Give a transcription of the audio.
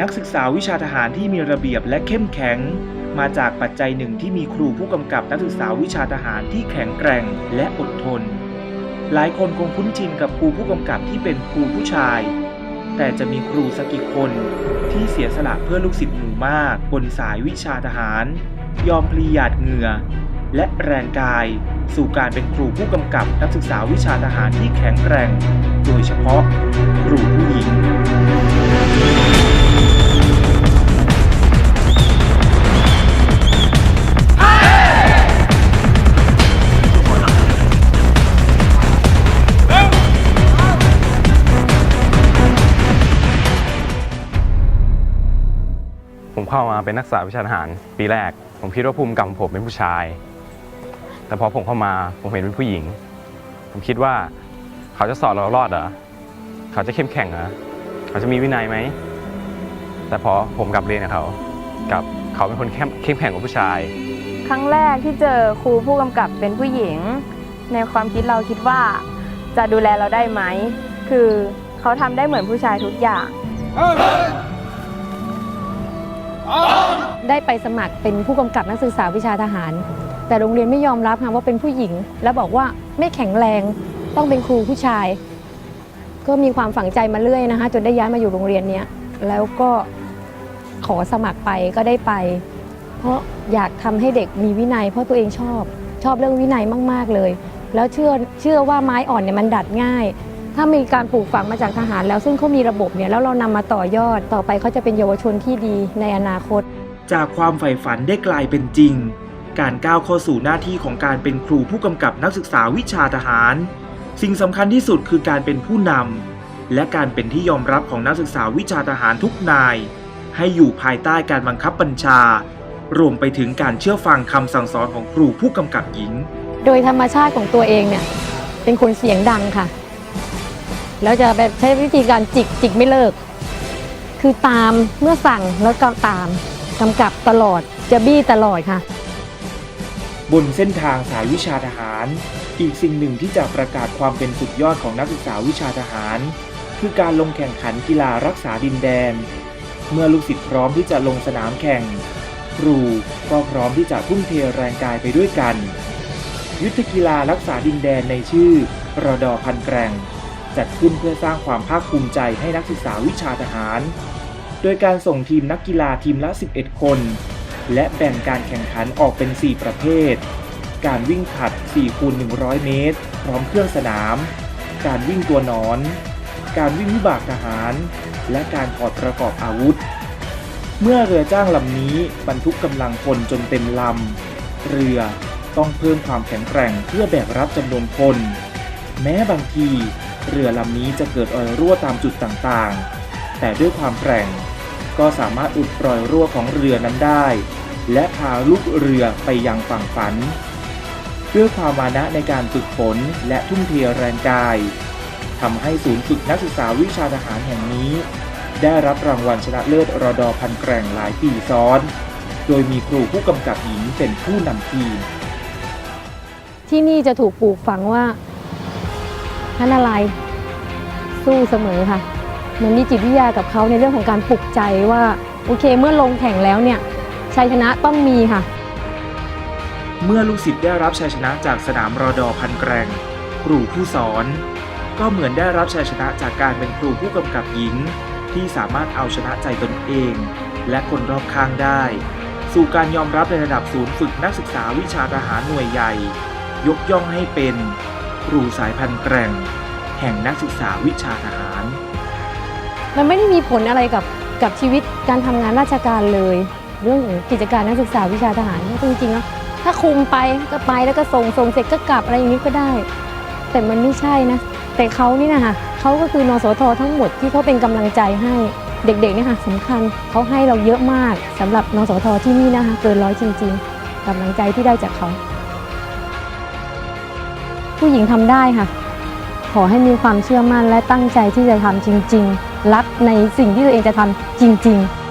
นักษาวิชาทหารที่มีระเบียบและเข้มแข็ง มาจากปัจจัยหนึ่งที่มีครูผู้กำกับนักศึกษาวิชาทหารที่แข็งแกร่งและอดทน หลายคนคงคุ้นชินกับครูผู้กำกับที่เป็นครูผู้ชาย แต่จะมีครูสักกี่คนที่เสียสละเพื่อลูกศิษย์หมู่มาก บนสายวิชาทหาร ยอมพลีหยาดเหงื่อ และแรงกาย สู่การเป็นครูผู้กำกับนักศึกษาวิชาทหารที่แข็งแกร่ง โดยเฉพาะ ผมเข้ามาเป็นนักศึกษาวิชาทหารปีแรก ผมคิดว่าภูมิกับของผมเป็นผู้ชาย แต่พอผมเข้ามาผมเห็นเป็นผู้หญิง ผมคิดว่าเขาจะสอนเรารอดเหรอเขาจะเข้มแข็งเหรอเขาจะมีวินัยไหมแต่พอผมกลับเรียนกับเขากับเขาเป็นคนเข้มแข็งกว่าผู้ชาย ครั้งแรกที่เจอครูผู้กำกับเป็นผู้หญิง ในความคิดเราคิดว่า จะดูแลเราได้ไหม คือเขาทำได้เหมือนผู้ชายทุกอย่าง ได้ไปสมัครเป็นผู้กำกับนักศึกษาวิชาทหาร แต่โรงเรียนไม่ยอมรับค่ะว่าเป็นผู้หญิง แล้วบอกว่าไม่แข็งแรงต้องเป็นครูผู้ชาย ก็มีความฝังใจมาเรื่อยนะคะ จนได้ย้ายมาอยู่โรงเรียนเนี้ยแล้วก็ขอสมัครไปก็ได้ไป เพราะอยากทำให้เด็กมีวินัย เพราะตัวเองชอบ ชอบเรื่องวินัยมาก ๆเลย แล้วเชื่อเชื่อว่าไม้อ่อนเนี่ยมันดัดง่าย ถ้ามีการปลูกฝังมาจากทหารแล้วซึ่งเขามีระบบเนี่ยแล้วเรานำมาต่อยอดต่อไปเขาจะเป็นเยาวชนที่ดีในอนาคต จากความใฝ่ฝันได้กลายเป็นจริง การก้าวเข้าสู่หน้าที่ของการเป็นครูผู้กำกับนักศึกษาวิชาทหาร สิ่งสำคัญที่สุดคือการเป็นผู้นำและการเป็นที่ยอมรับของนักศึกษาวิชาทหารทุกนาย ให้อยู่ภายใต้การบังคับบัญชา รวมไปถึงการเชื่อฟังคำสั่งสอนของครูผู้กำกับหญิง โดยธรรมชาติของตัวเองเนี่ยเป็นคนเสียงดังค่ะ แล้วจะแบบใช้วิธีการจิกจิกไม่เลิก คือตามเมื่อสั่งแล้วก็ตามกำกับตลอดจะบี้ตลอดค่ะ บนเส้นทางสายวิชาทหาร อีกสิ่งหนึ่งที่จะประกาศความเป็นสุดยอดของนักศึกษาวิชาทหาร คือการลงแข่งขันกีฬารักษาดินแดน เมื่อลูกศิษย์พร้อมที่จะลงสนามแข่ง ครูก็พร้อมที่จะทุ่มเทแรงกายไปด้วยกัน ยุทธกีฬารักษาดินแดนในชื่อรอดอพันแกร่ง จัดขึ้นเพื่อสร้างความภาคภูมิใจให้นักศึกษาวิชาทหาร โดยการส่งทีมนักกีฬาทีมละ 11 คน และแบ่งการแข่งขันออกเป็น 4 ประเภท การวิ่งผัด4คูณ100 เมตร พร้อมเครื่องสนาม การวิ่งตัวนอน การวิ่งวิบากทหาร และการถอดประกอบอาวุธ เมื่อเรือจ้างลำนี้บรรทุกกำลังพลจนเต็มลำ เรือต้องเพิ่มความแข็งแกร่งเพื่อแบกรับจำนวนคน แม้บางที เรือลำนี้จะเกิดรอยรั่วตามจุดต่างๆ แต่ด้วยความแกร่ง ก็สามารถอุดรอยรั่วของเรือนั้นได้ และพาลูกเรือไปยังฝั่งฝัน ด้วยความมานะในการฝึกฝนและทุ่มเทแรงกายทำให้ศูนย์ฝึกนักศึกษาวิชาทหารแห่งนี้ ได้รับรางวัลชนะเลิศรอดอพันแกร่งหลายปีซ้อน โดยมีครูผู้กำกับหญิงเป็นผู้นำทีมที่นี่จะถูกปลูกฝังว่า พระนารายณ์สู้เสมอค่ะมันมีจิตวิทยากับเขาในเรื่องของการปลุกใจว่าโอเคเมื่อลงแข่งแล้วเนี่ยชัยชนะต้องมีค่ะ เมื่อลูกศิษย์ได้รับชัยชนะจากสนามรอดอพันแกรงครูผู้สอน ก็เหมือนได้รับชัยชนะจากการเป็นครูผู้กำกับหญิง ที่สามารถเอาชนะใจตนเอง และคนรอบข้างได้ สู่การยอมรับในระดับศูนย์ฝึกนักศึกษาวิชาทหารหน่วยใหญ่ ยกย่องให้เป็น ครูสายพันธุ์แกร่ง แห่งนักศึกษาวิชาทหาร มันไม่ได้มีผลอะไรกับกับชีวิตการทำงานราชการเลย เรื่องของกิจการนักศึกษาวิชาทหารจริงๆแล้วถ้าคุมไปก็ไปแล้วก็ส่งส่งเสร็จก็กลับอะไรอย่างนี้ก็ได้ แต่มันไม่ใช่นะ แต่เขานี่นะคะเขาก็คือนสททั้งหมดที่เขาเป็นกำลังใจให้เด็กๆเนี่ยค่ะสำคัญเขาให้เราเยอะมากสำหรับนสทที่นี่นะคะเกินร้อยจริง ๆกำลังใจที่ได้จากเขา ผู้หญิงทำได้ค่ะ ขอให้มีความเชื่อมั่นและตั้งใจที่จะทำจริง ๆ รักในสิ่งที่ตัวเองจะทำจริง ๆ